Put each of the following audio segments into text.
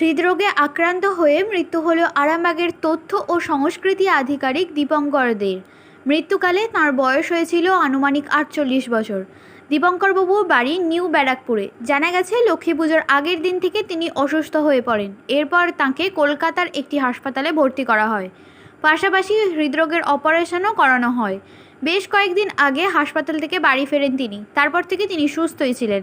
হৃদরোগে আক্রান্ত হয়ে মৃত্যু হল আরামবাগের তথ্য ও সংস্কৃতি আধিকারিক দীপঙ্কর দের। মৃত্যুকালে তাঁর বয়স হয়েছিল আনুমানিক আটচল্লিশ বছর। দীপঙ্করবাবুর বাড়ি নিউ ব্যারাকপুরে। জানা গেছে, লক্ষ্মী পুজোর আগের দিন থেকে তিনি অসুস্থ হয়ে পড়েন। এরপর তাঁকে কলকাতার একটি হাসপাতালে ভর্তি করা হয়। পাশাপাশি হৃদরোগের অপারেশনও করানো হয়। বেশ কয়েকদিন আগে হাসপাতাল থেকে বাড়ি ফেরেন তিনি। তারপর থেকে তিনি সুস্থই ছিলেন।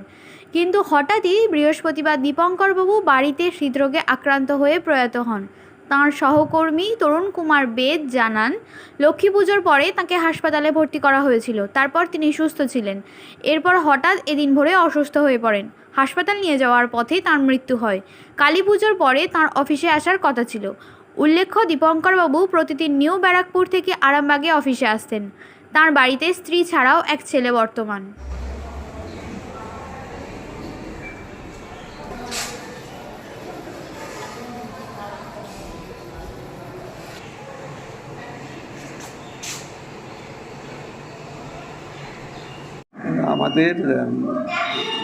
কিন্তু হঠাৎই বৃহস্পতিবার দীপঙ্করবাবু বাড়িতে হৃদরোগে আক্রান্ত হয়ে প্রয়াত হন। তাঁর সহকর্মী তরুণ কুমার বেদ জানান, লক্ষ্মী পুজোর পরে তাকে হাসপাতালে ভর্তি করা হয়েছিল। তারপর তিনি সুস্থ ছিলেন। এরপর হঠাৎ এদিন ভোরে অসুস্থ হয়ে পড়েন। হাসপাতাল নিয়ে যাওয়ার পথে তাঁর মৃত্যু হয়। কালী পুজোর পরে তাঁর অফিসে আসার কথা ছিল। উল্লেখ্য দীপঙ্করবাবু প্রতিদিন নিউ ব্যারাকপুর থেকে আরামবাগে অফিসে আসতেন। তার বাড়িতে স্ত্রী ছাড়াও এক ছেলে বর্তমান। আমাদের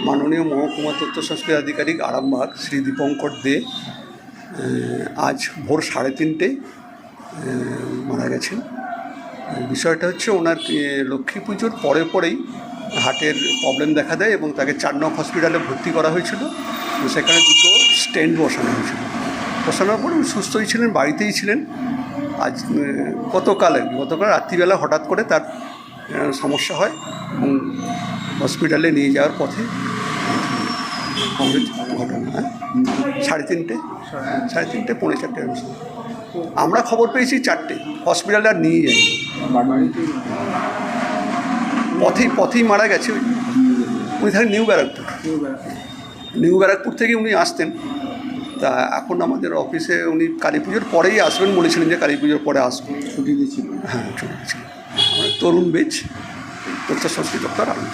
মাননীয় মহকুমা তথ্য সংস্কৃতি আধিকারিক আরামবাগ শ্রী দীপঙ্কর দে আজ ভোর সাড়ে তিনটে মারা গেছেন। বিষয়টা হচ্ছে ওনার লক্ষ্মী পুজোর পরে পরেই হার্টের প্রবলেম দেখা দেয় এবং তাকে চারনক হসপিটালে ভর্তি করা হয়েছিল। সেখানে দুটো স্ট্যান্ড বসানো হয়েছিল। বসানোর পর উনি সুস্থই ছিলেন, বাড়িতেই ছিলেন। আজ গতকাল গতকাল রাত্রিবেলা হঠাৎ করে তার সমস্যা হয় এবং হসপিটালে নিয়ে যাওয়ার পথে ঘটনা হ্যাঁ? সাড়ে তিনটে সাড়ে তিনটে, পৌনে চারটে। আমরা খবর পেয়েছি চারটে হসপিটালে আর নিয়ে যাই পথেই পথেই মারা গেছে উনি থাকেন নিউ ব্যারাকপুর। নিউ ব্যারাকপুর থেকে উনি আসতেন। তা এখন আমাদের অফিসে উনি কালী পুজোর পরেই আসবেন বলেছিলেন যে কালী পুজোর পরে আসবেন ছুটি দিয়েছিল। হ্যাঁ ছুটি দিয়েছিল। তরুণ বেচ তথ্য সংস্কৃতি দপ্তর আনন্দ